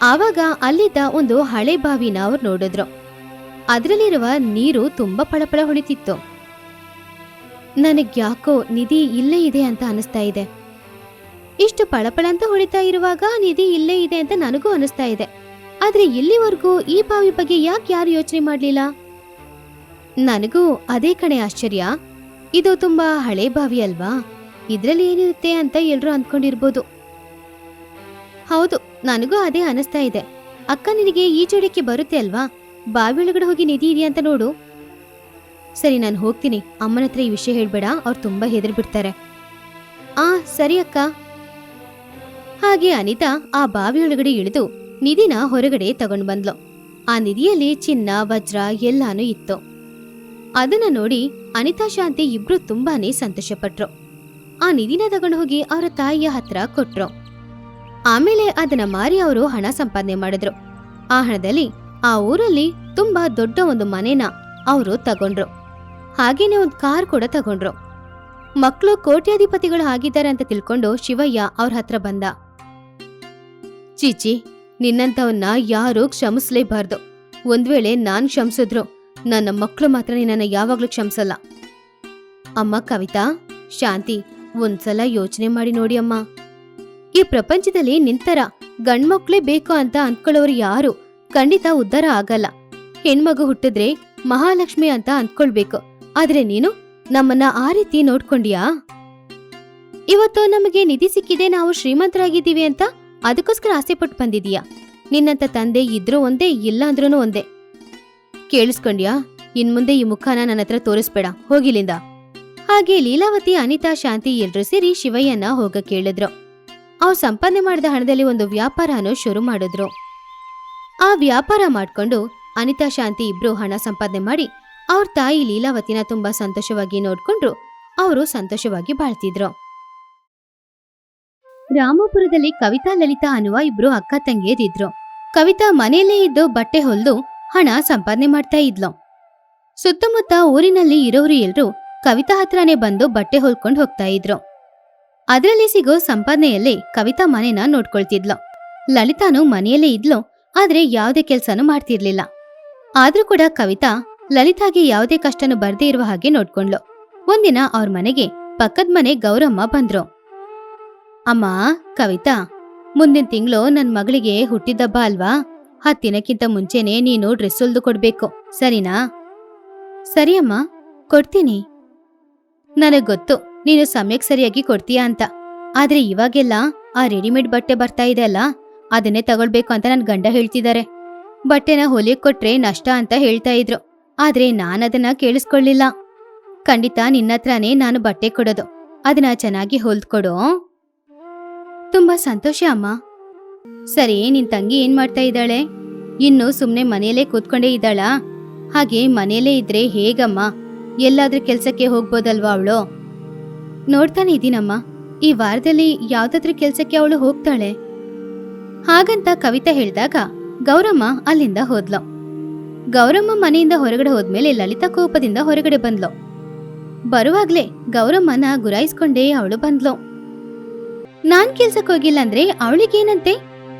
Speaker 1: ಆವಾಗ ಅಲ್ಲಿದ್ದ ಒಂದು ಹಳೆ ಬಾವಿನ ಅವ್ರು ನೋಡಿದ್ರು. ಅದರಲ್ಲಿರುವ ನೀರು ತುಂಬಾ ಪಳಪಳ ಹೊಳಿತಿತ್ತು. ನನಗ್ಯಾಕೋ ನಿಧಿ ಇಲ್ಲೇ ಇದೆ ಅಂತ ಅನಿಸ್ತಾ ಇದೆ. ಇಷ್ಟು ಪಳಪಳ ಅಂತ ಹೊಳಿತಾ ಇರುವಾಗ ನಿಧಿ ಇಲ್ಲೇ ಇದೆ ಅಂತ ನನಗೂ ಅನಿಸ್ತಾ ಇದೆ. ಆದ್ರೆ ಇಲ್ಲಿವರೆಗೂ ಈ ಬಾವಿ ಬಗ್ಗೆ ಯಾಕೆ ಯಾರು ಯೋಚನೆ ಮಾಡ್ಲಿಲ್ಲ? ನನಗೂ ಅದೇ ಕಣೆ ಆಶ್ಚರ್ಯ. ಇದು ತುಂಬಾ ಹಳೆ ಬಾವಿ ಅಲ್ವಾ? ಇದ್ರಲ್ಲಿ ಏನಿರುತ್ತೆ ಅಂತ ಎಲ್ರು ಅಂದ್ಕೊಂಡಿರ್ಬೋದು. ಹೌದು, ನನಗೂ ಅದೇ ಅನಿಸ್ತಾ ಇದೆ. ಅಕ್ಕ ನಿನಗೆ ಈಜೋಡಕ್ಕೆ ಬರುತ್ತೆ ಅಲ್ವಾ? ಬಾವಿ ಒಳಗಡೆ ಹೋಗಿ ನಿಧಿ ಇದೆಯಾ ಅಂತ ನೋಡು. ಸರಿ, ನಾನು ಹೋಗ್ತೀನಿ. ಅಮ್ಮನ ಹತ್ರ ಈ ವಿಷಯ ಹೇಳ್ಬೇಡ. ಅವ್ರು ತುಂಬಾ ಹೆದರ್ಬಿಡ್ತಾರೆ. ಆ, ಸರಿ ಅಕ್ಕ. ಹಾಗೆ ಅನಿತಾ ಆ ಬಾವಿಯೊಳಗಡೆ ಇಳಿದು ನಿಧಿನ ಹೊರಗಡೆ ತಗೊಂಡು ಬಂದ್ಲು. ಆ ನಿಧಿಯಲ್ಲಿ ಚಿನ್ನ, ವಜ್ರ ಎಲ್ಲಾನು ಇತ್ತು. ಅದನ್ನ ನೋಡಿ ಅನಿತಾ ಶಾಂತಿ ಇಬ್ರು ತುಂಬಾನೇ ಸಂತೋಷಪಟ್ರು. ಆ ನಿಧಿನ ತಗೊಂಡು ಹೋಗಿ ಅವರ ತಾಯಿಯ ಹತ್ರ ಕೊಟ್ರು. ಆಮೇಲೆ ಅದನ್ನ ಮಾರಿ ಅವರು ಹಣ ಸಂಪಾದನೆ ಮಾಡಿದ್ರು. ಆ ಹಣದಲ್ಲಿ ಆ ಊರಲ್ಲಿ ತುಂಬಾ ದೊಡ್ಡ ಒಂದು ಮನೆನ ಅವರು ತಗೊಂಡ್ರು. ಹಾಗೇನೆ ಒಂದು ಕಾರ್ ಕೂಡ ತಗೊಂಡ್ರು. ಮಕ್ಕಳು ಕೋಟ್ಯಾಧಿಪತಿಗಳು ಆಗಿದ್ದಾರೆ ಅಂತ ತಿಳ್ಕೊಂಡು ಶಿವಯ್ಯ ಅವ್ರ ಹತ್ರ ಬಂದ. ಚೀಚಿ ನಿನ್ನಂತವನ್ನ ಯಾರೂ ಕ್ಷಮಿಸ್ಲೇಬಾರ್ದು. ಒಂದ್ ವೇಳೆ ನಾನ್ ಕ್ಷಮಿಸಿದ್ರು, ನನ್ನ ಮಕ್ಕಳು ಮಾತ್ರ ನಿನ್ನ ಯಾವಾಗ್ಲೂ ಕ್ಷಮಿಸಲ್ಲ. ಅಮ್ಮ ಕವಿತಾ, ಶಾಂತಿ, ಒಂದ್ಸಲ ಯೋಚನೆ ಮಾಡಿ ನೋಡಿ ಅಮ್ಮ. ಈ ಪ್ರಪಂಚದಲ್ಲಿ ನಿಂತರ ಗಂಡ್ಮಕ್ಳೇ ಬೇಕು ಅಂತ ಅನ್ಕೊಳ್ಳೋರು ಯಾರು ಖಂಡಿತ ಉದ್ಧಾರ ಆಗಲ್ಲ. ಹೆಣ್ಮಗು ಹುಟ್ಟಿದ್ರೆ ಮಹಾಲಕ್ಷ್ಮಿ ಅಂತ ಅಂದ್ಕೊಳ್ಬೇಕು ಆದ್ರೆ ನೀನು ನಮ್ಮನ್ನ ಆ ರೀತಿ ನೋಡ್ಕೊಂಡಿಯಾ? ಇವತ್ತು ನಮಗೆ ನಿಧಿ ಸಿಕ್ಕಿದೆ, ನಾವು ಶ್ರೀಮಂತರಾಗಿದ್ದೀವಿ ಅಂತ ಅದಕ್ಕೋಸ್ಕರ ಆಸೆ ಪಟ್ಟು ಬಂದಿದೀಯಾ ನಿನ್ನಂತ ತಂದೆ ಇದ್ರೂ ಒಂದೇ ಇಲ್ಲ ಅಂದ್ರೂ ಒಂದೇ. ಕೇಳಿಸ್ಕೊಂಡ್ಯಾ? ಇನ್ಮುಂದೆ ಈ ಮುಖನ ನನ್ನ ಹತ್ರ ತೋರಿಸ್ಬೇಡ. ಹೋಗಿಲಿಂದ ಹಾಗೆ ಲೀಲಾವತಿ, ಅನಿತಾ, ಶಾಂತಿ ಎಲ್ರೂ ಸೇರಿ ಶಿವಯ್ಯನ ಹೋಗ ಕೇಳಿದ್ರು. ಅವ್ರು ಸಂಪಾದನೆ ಮಾಡಿದ ಹಣದಲ್ಲಿ ಒಂದು ವ್ಯಾಪಾರನೂ ಶುರು ಮಾಡಿದ್ರು. ಆ ವ್ಯಾಪಾರ ಮಾಡ್ಕೊಂಡು ಅನಿತಾ, ಶಾಂತಿ ಇಬ್ರು ಹಣ ಸಂಪಾದನೆ ಮಾಡಿ ಅವ್ರ ತಾಯಿ ಲೀಲಾವತಿನ ತುಂಬಾ ಸಂತೋಷವಾಗಿ ನೋಡ್ಕೊಂಡ್ರು. ಅವರು ಸಂತೋಷವಾಗಿ ಬಾಳ್ತಿದ್ರು. ರಾಮಪುರದಲ್ಲಿ ಕವಿತಾ, ಲಲಿತಾ ಅನ್ನುವ ಇಬ್ರು ಅಕ್ಕ ತಂಗಿಯರಿದ್ರು ಕವಿತಾ ಮನೆಯಲ್ಲೇ ಇದ್ದು ಬಟ್ಟೆ ಹೊಲ್ದು ಹಣ ಸಂಪಾದನೆ ಮಾಡ್ತಾ ಇದ್ಲು. ಸುತ್ತಮುತ್ತ ಊರಿನಲ್ಲಿ ಇರೋರು ಎಲ್ರು ಕವಿತಾ ಹತ್ರನೇ ಬಂದು ಬಟ್ಟೆ ಹೊಲ್ಕೊಂಡು ಹೋಗ್ತಾ ಇದ್ರು. ಅದರಲ್ಲಿ ಸಿಗೋ ಸಂಪಾದನೆಯಲ್ಲಿ ಕವಿತಾ ಮನೆನ ನೋಡ್ಕೊಳ್ತಿದ್ಲು. ಲಲಿತಾನು ಮನೆಯಲ್ಲೇ ಇದ್ಲು, ಆದ್ರೆ ಯಾವುದೇ ಕೆಲ್ಸನೂ ಮಾಡ್ತಿರ್ಲಿಲ್ಲ. ಆದ್ರೂ ಕೂಡ ಕವಿತಾ ಲಲಿತಾಗೆ ಯಾವುದೇ ಕಷ್ಟನೂ ಬರ್ದೇ ಇರುವ ಹಾಗೆ ನೋಡ್ಕೊಂಡ್ಲು ಒಂದಿನ ಅವ್ರ ಮನೆಗೆ ಪಕ್ಕದ ಮನೆ ಗೌರಮ್ಮ ಬಂದ್ರು. ಅಮ್ಮ, ಕವಿತಾ, ಮುಂದಿನ ತಿಂಗಳು ನನ್ ಮಗಳಿಗೆ ಹುಟ್ಟಿದಬ್ಬ ಅಲ್ವಾ? ಹತ್ತು ದಿನಕ್ಕಿಂತ ಮುಂಚೆನೆ ನೀನು ಡ್ರೆಸ್ ಹೊಲ್ದು ಕೊಡ್ಬೇಕು, ಸರಿನಾ? ಸರಿ ಅಮ್ಮ, ಕೊಡ್ತೀನಿ. ನನಗ್ ಗೊತ್ತು, ನೀನು ಸಮಯಕ್ಕೆ ಸರಿಯಾಗಿ ಕೊಡ್ತೀಯಾ ಅಂತ. ಆದ್ರೆ ಇವಾಗೆಲ್ಲ ಆ ರೆಡಿಮೇಡ್ ಬಟ್ಟೆ ಬರ್ತಾ ಇದೆ ಅಲ್ಲ, ಅದನ್ನೇ ತಗೊಳ್ಬೇಕು ಅಂತ ನನ್ ಗಂಡ ಹೇಳ್ತಿದ್ದಾರೆ ಬಟ್ಟೆನ ಹೊಲಿಯಕ್ ಕೊಟ್ರೆ ನಷ್ಟ ಅಂತ ಹೇಳ್ತಾ ಇದ್ರು, ಆದ್ರೆ ನಾನದನ್ನ ಕೇಳಿಸ್ಕೊಳ್ಳಿಲ್ಲ. ಖಂಡಿತ ನಿನ್ನತ್ರನೇ ನಾನು ಬಟ್ಟೆ ಕೊಡೋದು, ಅದನ್ನ ಚೆನ್ನಾಗಿ ಹೊಲ್ದ್ಕೊಡು. ತುಂಬಾ ಸಂತೋಷ, ಅಮ್ಮ. ಸರಿ, ನಿನ್ ತಂಗಿ ಏನ್ ಮಾಡ್ತಾ ಇದ್ದಾಳೆ? ಇನ್ನು ಸುಮ್ನೆ ಮನೆಯಲ್ಲೇ ಕೂತ್ಕೊಂಡೇ ಇದ್ದಾಳಾ? ಹಾಗೆ ಮನೆಯಲ್ಲೇ ಇದ್ರೆ ಹೇಗಮ್ಮ? ಎಲ್ಲಾದ್ರೂ ಕೆಲ್ಸಕ್ಕೆ ಹೋಗ್ಬೋದಲ್ವಾ ಅವಳು? ನೋಡ್ತಾನೆ ಇದ್ದೀನಮ್ಮ ಈ ವಾರದಲ್ಲಿ ಯಾವ್ದಾದ್ರೂ ಕೆಲ್ಸಕ್ಕೆ ಅವಳು ಹೋಗ್ತಾಳೆ. ಹಾಗಂತ ಕವಿತಾ ಹೇಳಿದಾಗ ಗೌರಮ್ಮ ಅಲ್ಲಿಂದ ಹೋದ್ಲು. ಗೌರಮ್ಮ ಮನೆಯಿಂದ ಹೊರಗಡೆ ಹೋದ್ಮೇಲೆ ಲಲಿತಾ ಕೋಪದಿಂದ ಹೊರಗಡೆ ಬಂದ್ಲು. ಬರುವಾಗ್ಲೇ ಗೌರಮ್ಮನ ಗುರಾಯಿಸ್ಕೊಂಡೇ ಅವಳು ಬಂದ್ಲು. ನಾನ್ ಕೆಲ್ಸಕ್ಕೆ ಹೋಗಿಲ್ಲ ಅಂದ್ರೆ ಅವಳಿಗೇನಂತೆ?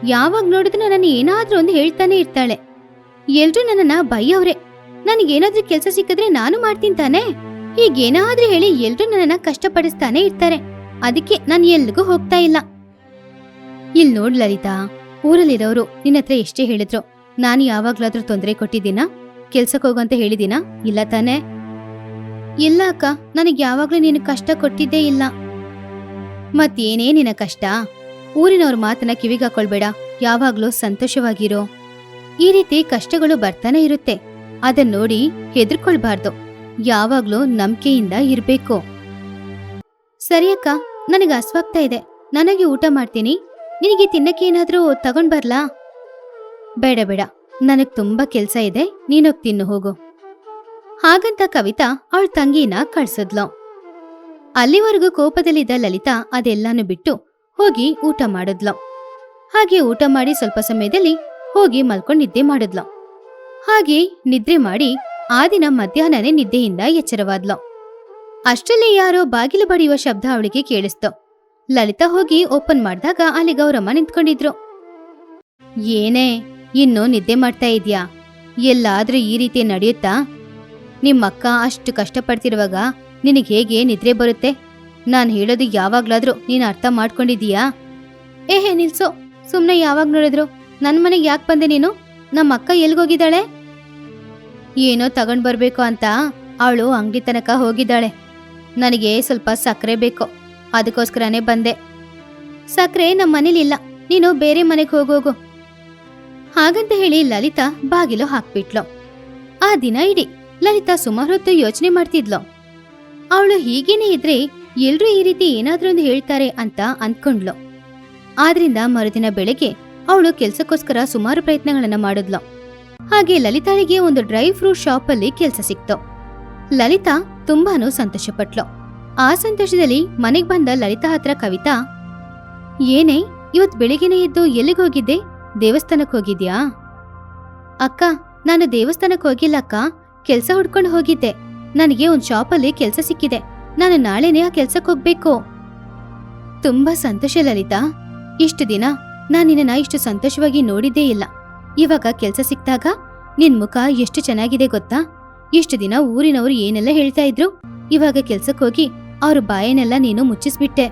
Speaker 1: ಯಾವಾಗ ನೋಡಿದ್ರು ನನ್ನ ಏನಾದ್ರೂ ಒಂದು ಹೇಳ್ತಾನೆ ಇರ್ತಾಳೆ. ಎಲ್ರೂ ನನ್ನನ್ನ ಬೈಯವ್ರೆ. ನನಗೇನಾದ್ರೂ ಕೆಲಸ ಸಿಕ್ಕಿದ್ರೆ ನಾನು ಮಾಡ್ತೀನಿ ತಾನೆ? ಹೀಗೇನಾದ್ರೂ ಹೇಳಿ ಎಲ್ರೂ ನನ್ನನ್ನ ಕಷ್ಟಪಡಿಸ್ತಾನೆ ಇರ್ತಾರೆ. ಅದಕ್ಕೆ ನಾನು ಎಲ್ರಿಗೂ ಹೋಗ್ತಾ ಇಲ್ಲ. ಇಲ್ಲಿ ನೋಡ್ ಲಲಿತಾ, ಊರಲ್ಲಿರೋರು ನಿನ್ನ ಹತ್ರ ಎಷ್ಟೇ ಹೇಳಿದ್ರು. ನಾನು ಯಾವಾಗ್ಲಾದ್ರೂ ತೊಂದರೆ ಕೊಟ್ಟಿದ್ದೀನಾ? ಕೆಲ್ಸಕ್ಕೆ ಹೋಗಂತ ಹೇಳಿದೀನಾ ಇಲ್ಲ ತಾನೆ? ಇಲ್ಲ ಅಕ್ಕ, ನನಗೆ ಯಾವಾಗ್ಲೂ ನೀನು ಕಷ್ಟ ಕೊಟ್ಟಿದ್ದೇ ಇಲ್ಲ. ಮತ್ತೇನೇ ನಿನ್ನ ಕಷ್ಟ? ಊರಿನವ್ರ ಮಾತನ್ನ ಕಿವಿಗಾಕೊಳ್ಬೇಡ. ಯಾವಾಗ್ಲೂ ಸಂತೋಷವಾಗಿರೋ. ಈ ರೀತಿ ಕಷ್ಟಗಳು ಬರ್ತಾನೆ ಇರುತ್ತೆ. ಅದನ್ನ ನೋಡಿ ಹೆದರ್ಕೊಳ್ಬಾರ್ದು. ಯಾವಾಗ್ಲೂ ನಂಬಿಕೆಯಿಂದ ಇರ್ಬೇಕು. ಸರಿಯಕ್ಕ ನನಗೆ ಅಸ್ವಾಗ್ತಾ ಇದೆ. ನನಗೆ ಊಟ ಮಾಡ್ತೀನಿ. ನಿನಗೆ ತಿನ್ನಕ್ಕೆ ಏನಾದ್ರೂ ತಗೊಂಡ್ ಬರ್ಲಾ? ಬೇಡ ಬೇಡ. ನನಗ್ ತುಂಬಾ ಕೆಲ್ಸ ಇದೆ. ನೀನೋಗ್ ತಿನ್ನು, ಹೋಗು. ಹಾಗಂತ ಕವಿತಾ ಅವಳ ತಂಗಿನ ಕಳ್ಸದ್ಲು. ಅಲ್ಲಿವರೆಗೂ ಕೋಪದಲ್ಲಿದ್ದ ಲಲಿತಾ ಅದೆಲ್ಲಾನು ಬಿಟ್ಟು ಹೋಗಿ ಊಟ ಮಾಡಿದ್ಲು. ಹಾಗೆ ಊಟ ಮಾಡಿ ಸ್ವಲ್ಪ ಸಮಯದಲ್ಲಿ ಹೋಗಿ ಮಲ್ಕೊಂಡು ನಿದ್ದೆ ಮಾಡಿದ್ಲು. ಹಾಗೆ ನಿದ್ರೆ ಮಾಡಿ ಆ ದಿನ ಮಧ್ಯಾಹ್ನನೇ ನಿದ್ದೆಯಿಂದ ಎಚ್ಚರವಾದ್ಲು. ಅಷ್ಟರಲ್ಲಿ ಯಾರೋ ಬಾಗಿಲು ಬಡಿಯುವ ಶಬ್ದ ಅವಳಿಗೆ ಕೇಳಿಸ್ತು. ಲಲಿತಾ ಹೋಗಿ ಓಪನ್ ಮಾಡಿದಾಗ ಅಲ್ಲಿ ಗೌರಮ್ಮ ನಿಂತ್ಕೊಂಡಿದ್ರು. ಏನೇ, ಇನ್ನು ನಿದ್ದೆ ಮಾಡ್ತಾ ಇದ್ಯಾ? ಎಲ್ಲಾದ್ರೂ ಈ ರೀತಿ ನಡೆಯುತ್ತಾ? ನಿಮ್ಮಕ್ಕ ಅಷ್ಟು ಕಷ್ಟಪಡ್ತಿರುವಾಗ ನಿನಗೆ ಹೇಗೆ ನಿದ್ರೆ ಬರುತ್ತೆ? ನಾನು ಹೇಳೋದು ಯಾವಾಗ್ಲಾದ್ರೂ ನೀನು ಅರ್ಥ ಮಾಡ್ಕೊಂಡಿದೀಯಾ ಏಹೇ, ನಿಲ್ಸು. ಸುಮ್ಮನೆ ಯಾವಾಗ ನೋಡಿದ್ರು? ನನ್ನ ಮನೆಗೆ ಯಾಕೆ ಬಂದೆ ನೀನು? ನಮ್ಮ ಅಕ್ಕ ಎಲ್ಗೋಗಿದ್ದಾಳೆ? ಏನೋ ತಗೊಂಡ್ ಬರಬೇಕು ಅಂತ ಅವಳು ಅಂಗಡಿ ತನಕ ಹೋಗಿದ್ದಾಳೆ. ನನಗೆ ಸ್ವಲ್ಪ ಸಕ್ಕರೆ ಬೇಕು. ಅದಕ್ಕೋಸ್ಕರನೇ ಬಂದೆ. ಸಕ್ಕರೆ ನಮ್ಮ ಮನೇಲಿಲ್ಲ ನೀನು ಬೇರೆ ಮನೆಗೆ ಹೋಗೋಗು. ಹಾಗಂತ ಹೇಳಿ ಲಲಿತಾ ಬಾಗಿಲು ಹಾಕ್ಬಿಟ್ಲು. ಆ ದಿನ ಇಡೀ ಲಲಿತಾ ಸುಮಾರು ಹೊತ್ತು ಯೋಚನೆ ಮಾಡ್ತಿದ್ಲು. ಅವಳು ಹೀಗೇನೆ ಇದ್ರೆ ಎಲ್ರೂ ಈ ರೀತಿ ಏನಾದ್ರೂ ಒಂದು ಹೇಳ್ತಾರೆ ಅಂತ ಅಂದ್ಕೊಂಡ್ಲು. ಆದ್ರಿಂದ ಮರುದಿನ ಬೆಳಗ್ಗೆ ಅವಳು ಕೆಲ್ಸಕ್ಕೋಸ್ಕರ ಸುಮಾರು ಪ್ರಯತ್ನಗಳನ್ನ ಮಾಡಿದ್ಲು. ಹಾಗೆ ಲಲಿತಾಳಿಗೆ ಒಂದು ಡ್ರೈ ಫ್ರೂಟ್ ಶಾಪ್ ಅಲ್ಲಿ ಕೆಲಸ ಸಿಕ್ತು. ಲಲಿತಾ ತುಂಬಾನು ಸಂತೋಷಪಟ್ಲು. ಆ ಸಂತೋಷದಲ್ಲಿ ಮನೆಗ್ ಬಂದ ಲಲಿತಾ ಹತ್ರ ಕವಿತಾ, ಏನೇ, ಇವತ್ ಬೆಳಿಗ್ಗೆನೆ ಎದ್ದು ಎಲ್ಲಿಗೆ ಹೋಗಿದ್ದೆ? ದೇವಸ್ಥಾನಕ್ಕೆ ಹೋಗಿದ್ಯಾ? ಅಕ್ಕ, ನಾನು ದೇವಸ್ಥಾನಕ್ಕೆ ಹೋಗಿಲ್ಲ ಅಕ್ಕ. ಕೆಲ್ಸ ಹುಡ್ಕೊಂಡು ಹೋಗಿದ್ದೆ. ನನಗೆ ಒಂದ್ ಶಾಪಲ್ಲಿ ಕೆಲ್ಸ ಸಿಕ್ಕಿದೆ. ನಾನು ನಾಳೆನೇ ಆ ಕೆಲ್ಸಕ್ಕೆ ಹೋಗ್ಬೇಕು. ತುಂಬಾ ಸಂತೋಷ ಲಲಿತಾ. ಇಷ್ಟು ದಿನ ನಾನು ನಿನ್ನ ಇಷ್ಟು ಸಂತೋಷವಾಗಿ ನೋಡಿದ್ದೇ ಇಲ್ಲ. ಇವಾಗ ಕೆಲ್ಸ ಸಿಕ್ತಾಗ ನಿನ್ ಮುಖ ಎಷ್ಟು ಚೆನ್ನಾಗಿದೆ ಗೊತ್ತಾ? ಇಷ್ಟು ದಿನ ಊರಿನವರು ಏನೆಲ್ಲ ಹೇಳ್ತಾ ಇದ್ರು? ಇವಾಗ ಕೆಲ್ಸಕ್ಕೆ ಹೋಗಿ ಅವ್ರ ಬಾಯನ್ನೆಲ್ಲ ನೀನು ಮುಚ್ಚಿಸ್ಬಿಟ್ಟೆ.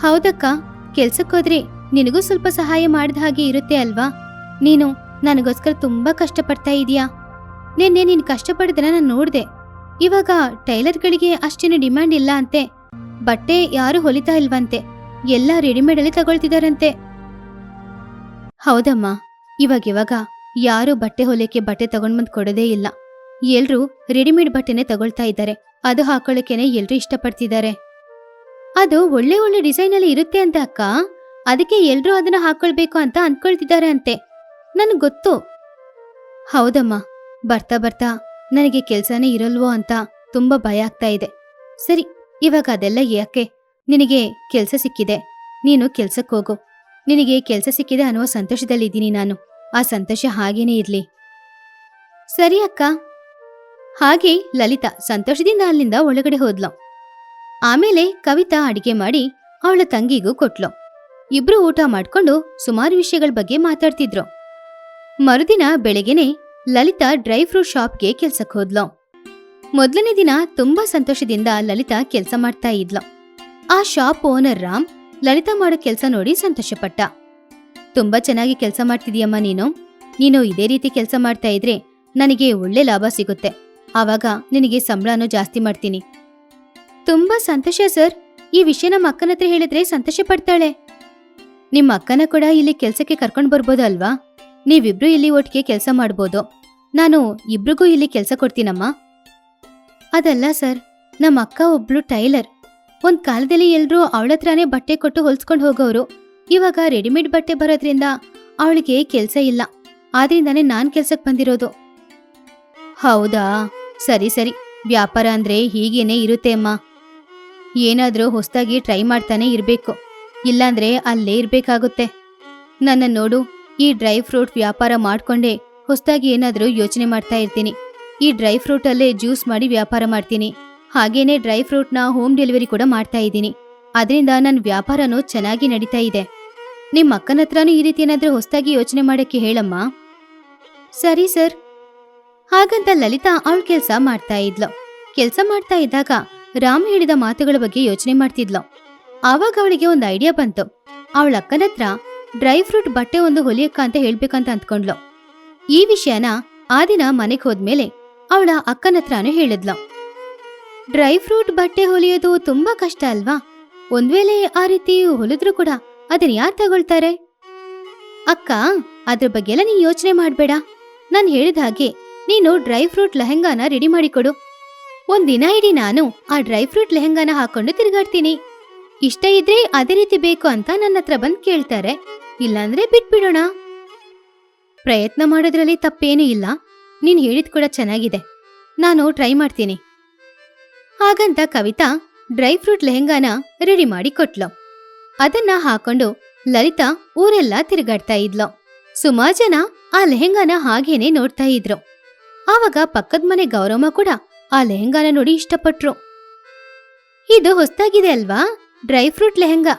Speaker 1: ಹೌದಕ್ಕ ಕೆಲ್ಸಕ್ಕೋದ್ರೆ ನಿನಗೂ ಸ್ವಲ್ಪ ಸಹಾಯ ಮಾಡಿದ ಹಾಗೆ ಇರುತ್ತೆ ಅಲ್ವಾ? ನೀನು ನನಗೋಸ್ಕರ ತುಂಬಾ ಕಷ್ಟಪಡ್ತಾ ಇದೀಯಾ? ನಿನ್ನೆ ನೀನ್ ಕಷ್ಟಪಡಿದ್ರೆ ನಾನು ನೋಡ್ದೆ. ಇವಾಗ ಟೈಲರ್ಗಳಿಗೆ ಅಷ್ಟೇನು ಡಿಮ್ಯಾಂಡ್ ಇಲ್ಲ ಅಂತೆ. ಬಟ್ಟೆ ಯಾರು ಹೊಲಿತಾ ಇಲ್ವಂತೆ. ಎಲ್ಲ ರೆಡಿಮೇಡ್ ಅಲ್ಲಿ ತಗೊಳ್ತಿದಾರಂತೆ. ಹೌದಮ್ಮ. ಇವಾಗಿವಾಗ ಇವಾಗ ಯಾರು ಬಟ್ಟೆ ಹೊಲಿಯಕ್ಕೆ ಬಟ್ಟೆ ತಗೊಂಡ್ ಬಂದ್ ಕೊಡೋದೇ ಇಲ್ಲ. ಎಲ್ರೂ ರೆಡಿಮೇಡ್ ಬಟ್ಟೆನೆ ತಗೊಳ್ತಾ ಇದ್ದಾರೆ. ಅದು ಹಾಕೊಳ್ಳೋಕೆನೆ ಎಲ್ರೂ ಇಷ್ಟಪಡ್ತಿದ್ದಾರೆ. ಅದು ಒಳ್ಳೆ ಒಳ್ಳೆ ಡಿಸೈನ್ ಅಲ್ಲಿ ಇರುತ್ತೆ ಅಂತ ಅಕ್ಕ. ಅದಕ್ಕೆ ಎಲ್ರೂ ಅದನ್ನ ಹಾಕೊಳ್ಬೇಕು ಅಂತ ಅನ್ಕೊಳ್ತಿದ್ದಾರೆ ಅಂತೆ. ನನ್ಗೆ ಗೊತ್ತು. ಹೌದಮ್ಮ. ಬರ್ತಾ ಬರ್ತಾ ನನಗೆ ಕೆಲ್ಸನೇ ಇರಲ್ವೋ ಅಂತ ತುಂಬಾ ಭಯ ಆಗ್ತಾ ಇದೆ. ಸರಿ, ಇವಾಗ ಅದೆಲ್ಲ ಯಾಕೆ? ನಿನಗೆ ಕೆಲ್ಸ ಸಿಕ್ಕಿದೆ. ನೀನು ಕೆಲ್ಸಕ್ಕೆ ಹೋಗು. ನಿನಗೆ ಕೆಲ್ಸ ಸಿಕ್ಕಿದೆ ಅನ್ನೋ ಸಂತೋಷದಲ್ಲಿದ್ದೀನಿ ನಾನು. ಆ ಸಂತೋಷ ಹಾಗೇನೇ ಇರ್ಲಿ. ಸರಿ ಅಕ್ಕ. ಹಾಗೆ ಲಲಿತಾ ಸಂತೋಷದಿಂದ ಅಲ್ಲಿಂದ ಒಳಗಡೆ ಹೋದ್ಲು. ಆಮೇಲೆ ಕವಿತಾ ಅಡಿಗೆ ಮಾಡಿ ಅವಳ ತಂಗಿಗೂ ಕೊಟ್ಲು. ಇಬ್ರು ಊಟ ಮಾಡ್ಕೊಂಡು ಸುಮಾರು ವಿಷಯಗಳ ಬಗ್ಗೆ ಮಾತಾಡ್ತಿದ್ರು. ಮರುದಿನ ಬೆಳಗ್ಗೆನೆ ಲಲಿತಾ ಡ್ರೈ ಫ್ರೂಟ್ ಶಾಪ್ಗೆ ಕೆಲ್ಸಕ್ಕೆ ಹೋದ್ಲು. ಮೊದಲನೇ ದಿನ ತುಂಬಾ ಸಂತೋಷದಿಂದ ಲಲಿತಾ ಕೆಲಸ ಮಾಡ್ತಾ ಇದ್ಲು. ಆ ಶಾಪ್ ಓನರ್ ರಾಮ್ ಲಲಿತಾ ಮಾಡೋ ಕೆಲಸ ನೋಡಿ ಸಂತೋಷಪಟ್ಟ. ತುಂಬಾ ಚೆನ್ನಾಗಿ ಕೆಲಸ ಮಾಡ್ತಿದೀಯಮ್ಮ ನೀನು. ನೀನು ಇದೇ ರೀತಿ ಕೆಲಸ ಮಾಡ್ತಾ ಇದ್ರೆ ನನಗೆ ಒಳ್ಳೆ ಲಾಭ ಸಿಗುತ್ತೆ. ಆವಾಗ ನಿನಗೆ ಸಂಬಳನೂ ಜಾಸ್ತಿ ಮಾಡ್ತೀನಿ. ತುಂಬಾ ಸಂತೋಷ ಸರ್. ಈ ವಿಷಯ ನಮ್ಮ ಅಕ್ಕನ ಹತ್ರ ಹೇಳಿದ್ರೆ ಸಂತೋಷ ಪಡ್ತಾಳೆ ನಿಮ್ಮ ಅಕ್ಕನ ಕೂಡ ಇಲ್ಲಿ ಕೆಲಸಕ್ಕೆ ಕರ್ಕೊಂಡು ಬರ್ಬೋದು ಅಲ್ವಾ ನೀವಿಬ್ರು ಇಲ್ಲಿ ಒಟ್ಟಿಗೆ ಕೆಲಸ ಮಾಡ್ಬೋದು. ನಾನು ಇಬ್ರಿಗೂ ಇಲ್ಲಿ ಕೆಲಸ ಕೊಡ್ತೀನಮ್ಮ. ಅದಲ್ಲ ಸರ್, ನಮ್ಮ ಅಕ್ಕ ಒಬ್ಳು ಟೈಲರ್. ಒಂದ್ ಕಾಲದಲ್ಲಿ ಎಲ್ರೂ ಅವಳ ಹತ್ರನೇ ಬಟ್ಟೆ ಕೊಟ್ಟು ಹೊಲ್ಸ್ಕೊಂಡು ಹೋಗೋರು. ಇವಾಗ ರೆಡಿಮೇಡ್ ಬಟ್ಟೆ ಬರೋದ್ರಿಂದ ಅವಳಿಗೆ ಕೆಲಸ ಇಲ್ಲ. ಆದ್ರಿಂದಾನೇ ನಾನ್ ಕೆಲ್ಸಕ್ಕೆ ಬಂದಿರೋದು. ಹೌದಾ? ಸರಿ ಸರಿ. ವ್ಯಾಪಾರ ಅಂದ್ರೆ ಹೀಗೇನೆ ಇರುತ್ತೆ ಅಮ್ಮ. ಏನಾದ್ರೂ ಹೊಸದಾಗಿ ಟ್ರೈ ಮಾಡ್ತಾನೆ ಇರ್ಬೇಕು. ಇಲ್ಲಾಂದ್ರೆ ಅಲ್ಲೇ ಇರ್ಬೇಕಾಗುತ್ತೆ. ನನ್ನ ನೋಡು ಈ ಡ್ರೈ ಫ್ರೂಟ್ ವ್ಯಾಪಾರ ಮಾಡ್ಕೊಂಡೇ ಹೊಸದಾಗಿ ಏನಾದರೂ ಯೋಚನೆ ಮಾಡ್ತಾ ಇರ್ತೀನಿ. ಈ ಡ್ರೈ ಫ್ರೂಟ್ ಅಲ್ಲೇ ಜ್ಯೂಸ್ ಮಾಡಿ ವ್ಯಾಪಾರ ಮಾಡ್ತೀನಿ. ಹಾಗೇನೆ ಡ್ರೈ ಫ್ರೂಟ್ನ ಹೋಮ್ ಡೆಲಿವರಿ ಕೂಡ ಮಾಡ್ತಾ ಇದ್ದೀನಿ. ಅದರಿಂದ ನನ್ನ ವ್ಯಾಪಾರನೂ ಚೆನ್ನಾಗಿ ನಡೀತಾ ಇದೆ. ನಿಮ್ಮ ಅಕ್ಕನ ಹತ್ರನೂ ಈ ರೀತಿ ಏನಾದರೂ ಹೊಸದಾಗಿ ಯೋಚನೆ ಮಾಡಕ್ಕೆ ಹೇಳಮ್ಮ. ಸರಿ ಸರ್. ಹಾಗಂತ ಲಲಿತಾ ಅವಳು ಕೆಲಸ ಮಾಡ್ತಾ ಇದ್ಲು. ಕೆಲಸ ಮಾಡ್ತಾ ಇದ್ದಾಗ ರಾಮ್ ಹೇಳಿದ ಮಾತುಗಳ ಬಗ್ಗೆ ಯೋಚನೆ ಮಾಡ್ತಿದ್ಲು. ಆವಾಗ ಅವಳಿಗೆ ಒಂದು ಐಡಿಯಾ ಬಂತು. ಅವಳ ಅಕ್ಕನ ಹತ್ರ ಡ್ರೈ ಫ್ರೂಟ್ ಬಟ್ಟೆ ಒಂದು ಹೊಲಿಯಕ್ಕ ಅಂತ ಹೇಳ್ಬೇಕಂತ ಅಂದ್ಕೊಂಡ್ಲು. ಈ ವಿಷಯನ ಆ ದಿನ ಮನೆಗೆ ಹೋದ್ಮೇಲೆ ಅವಳ ಅಕ್ಕನ ಹತ್ರನೂ ಹೇಳಿದ್ಲು. ಡ್ರೈ ಫ್ರೂಟ್ ಬಟ್ಟೆ ಹೊಲಿಯೋದು ತುಂಬಾ ಕಷ್ಟ ಅಲ್ವಾ? ಒಂದ್ ವೇಳೆ ಆ ರೀತಿ ಹೊಲಿದ್ರು ಕೂಡ ಅದನ್ನ ಯಾರು ತಗೊಳ್ತಾರೆ? ಅಕ್ಕ, ಅದ್ರ ಬಗ್ಗೆ ಎಲ್ಲ ನೀನ್ ಯೋಚನೆ ಮಾಡ್ಬೇಡ. ನಾನು ಹೇಳಿದ ಹಾಗೆ ನೀನು ಡ್ರೈ ಫ್ರೂಟ್ ಲೆಹೆಂಗಾನ ರೆಡಿ ಮಾಡಿಕೊಡು. ಒಂದಿನ ಇಡೀ ನಾನು ಆ ಡ್ರೈ ಫ್ರೂಟ್ ಲೆಹೆಂಗಾನ ಹಾಕೊಂಡು ತಿರುಗಾಡ್ತೀನಿ. ಇಷ್ಟ ಇದ್ರೆ ಅದೇ ರೀತಿ ಬೇಕು ಅಂತ ನನ್ನ ಹತ್ರ ಬಂದ್ ಕೇಳ್ತಾರೆ. ಇಲ್ಲಾಂದ್ರೆ ಬಿಟ್ಬಿಡೋಣ. ಪ್ರಯತ್ನ ಮಾಡೋದ್ರಲ್ಲಿ ತಪ್ಪೇನೂ ಇಲ್ಲ. ನೀನ್ ಹೇಳಿದ್ ಕೂಡ ಚೆನ್ನಾಗಿದೆ. ನಾನು ಟ್ರೈ ಮಾಡ್ತೀನಿ. ಹಾಗಂತ ಕವಿತಾ ಡ್ರೈ ಫ್ರೂಟ್ ಲೆಹಂಗಾನ ರೆಡಿ ಮಾಡಿ ಕೊಟ್ಲು. ಅದನ್ನ ಹಾಕೊಂಡು ಲಲಿತಾ ಊರೆಲ್ಲ ತಿರುಗಾಡ್ತಾ ಇದ್ಲು. ಸುಮಾರು ಜನ ಆ ಲೆಹೆಂಗಾನ ಹಾಗೇನೆ ನೋಡ್ತಾ ಇದ್ರು. ಆವಾಗ ಪಕ್ಕದ ಮನೆ ಗೌರಮ್ಮ ಕೂಡ ಆ ಲೆಹೆಂಗಾನ ನೋಡಿ ಇಷ್ಟಪಟ್ರು. ಇದು ಹೊಸ್ತಾಗಿದೆ ಅಲ್ವಾ? Dry fruit lehenga.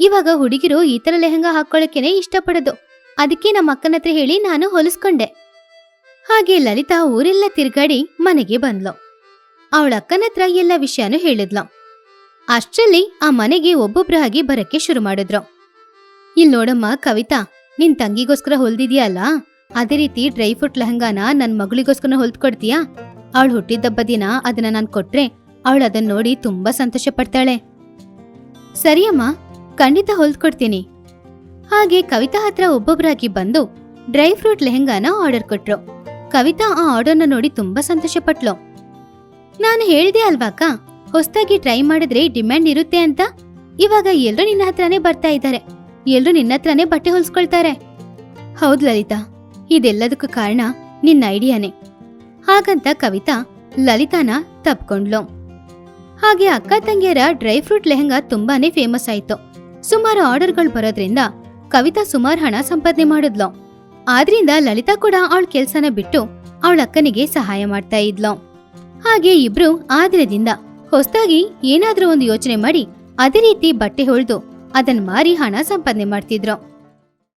Speaker 1: ಇವಾಗ ಹುಡುಗಿರು ಈ ತರ ಲೆಹಂಗಾ ಹಾಕೊಳ್ಳೋಕೆನೆ ಇಷ್ಟಪಡೋದು. ಅದಕ್ಕೆ ನಮ್ಮ ಅಕ್ಕನ ಹತ್ರ ಹೇಳಿ ನಾನು ಹೊಲಿಸ್ಕೊಂಡೆ. ಹಾಗೆ ಲಲಿತಾ ಊರೆಲ್ಲ ತಿರುಗಾಡಿ ಮನೆಗೆ ಬಂದ್ಲು. ಅವಳ ಅಕ್ಕನ ಹತ್ರ ಎಲ್ಲ ವಿಷಯನೂ ಹೇಳಿದ್ಲು. ಅಷ್ಟರಲ್ಲಿ ಆ ಮನೆಗೆ ಒಬ್ಬೊಬ್ರಾಗಿ ಬರಕ್ಕೆ ಶುರು ಮಾಡಿದ್ರು. ಇಲ್ಲಿ ನೋಡಮ್ಮ, ಕವಿತಾ, ನಿನ್ ತಂಗಿಗೋಸ್ಕರ ಹೊಲ್ದಿದ್ಯಲ್ಲ? ಅದೇ ರೀತಿ ಡ್ರೈ ಫ್ರೂಟ್ ಲೆಹಂಗಾನ ನನ್ ಮಗಳಿಗೋಸ್ಕರ ಹೊಲ್ದ್ಕೊಡ್ತೀಯಾ? ಅವಳು ಹುಟ್ಟಿದ್ದಬ್ಬ ದಿನ ಅದನ್ನ ನಾನ್ ಕೊಟ್ರೆ ಅವಳು ಅದನ್ನ ನೋಡಿ ತುಂಬಾ ಸಂತೋಷ ಪಡ್ತಾಳೆ. ಸರಿಯಮ್ಮ, ಖಂಡಿತ ಹೊಲ್ದ್ಕೊಡ್ತೀನಿ ಹಾಗೆ ಕವಿತಾ ಹತ್ರ ಒಬ್ಬೊಬ್ಬರಾಗಿ ಬಂದು ಡ್ರೈ ಫ್ರೂಟ್ ಲೆಹಂಗಾನ ಆರ್ಡರ್ ಕೊಟ್ರು. ಕವಿತಾ ಆ ಆರ್ಡರ್ನ ನೋಡಿ ತುಂಬಾ ಸಂತೋಷ ಪಟ್ಲು ನಾನು ಹೇಳಿದೆ ಅಲ್ವಾಕ ಹೊಸ್ತಾಗಿ ಟ್ರೈ ಮಾಡಿದ್ರೆ ಡಿಮ್ಯಾಂಡ್ ಇರುತ್ತೆ ಅಂತ? ಇವಾಗ ಎಲ್ಲರೂ ನಿನ್ನ ಹತ್ರನೇ ಬರ್ತಾ ಇದ್ದಾರೆ. ಎಲ್ಲರೂ ನಿನ್ನ ಹತ್ರನೇ ಬಟ್ಟೆ ಹೊಲ್ಸ್ಕೊಳ್ತಾರೆ. ಹೌದ್ ಲಲಿತಾ, ಇದೆಲ್ಲದಕ್ಕೂ ಕಾರಣ ನಿನ್ನ ಐಡಿಯಾನೇ. ಹಾಗಂತ ಕವಿತಾ ಲಲಿತಾನ ತಪ್ಕೊಂಡ್ಲು. ಹಾಗೆ ಅಕ್ಕ ತಂಗಿಯರ ಡ್ರೈ ಫ್ರೂಟ್ ಲೆಹಂಗಾ ತುಂಬಾನೇ ಫೇಮಸ್ ಆಯ್ತು. ಸುಮಾರು ಆರ್ಡರ್ಗಳು ಬರೋದ್ರಿಂದ ಕವಿತಾ ಸುಮಾರು ಹಣ ಸಂಪಾದನೆ ಮಾಡಿದ್ಲು. ಆದ್ರಿಂದ ಲಲಿತಾ ಕೂಡ ಅವಳ ಕೆಲ್ಸನ ಬಿಟ್ಟು ಅವಳ ಅಕ್ಕನಿಗೆ ಸಹಾಯ ಮಾಡ್ತಾ ಇದ್ಲು. ಹಾಗೆ ಇಬ್ರು ಆ ದಿನದಿಂದ ಹೊಸದಾಗಿ ಏನಾದ್ರೂ ಒಂದು ಯೋಚನೆ ಮಾಡಿ ಅದೇ ರೀತಿ ಬಟ್ಟೆ ಹೊಳ್ದು ಅದನ್ನ ಮಾರಿ ಹಣ ಸಂಪಾದನೆ ಮಾಡ್ತಿದ್ರು.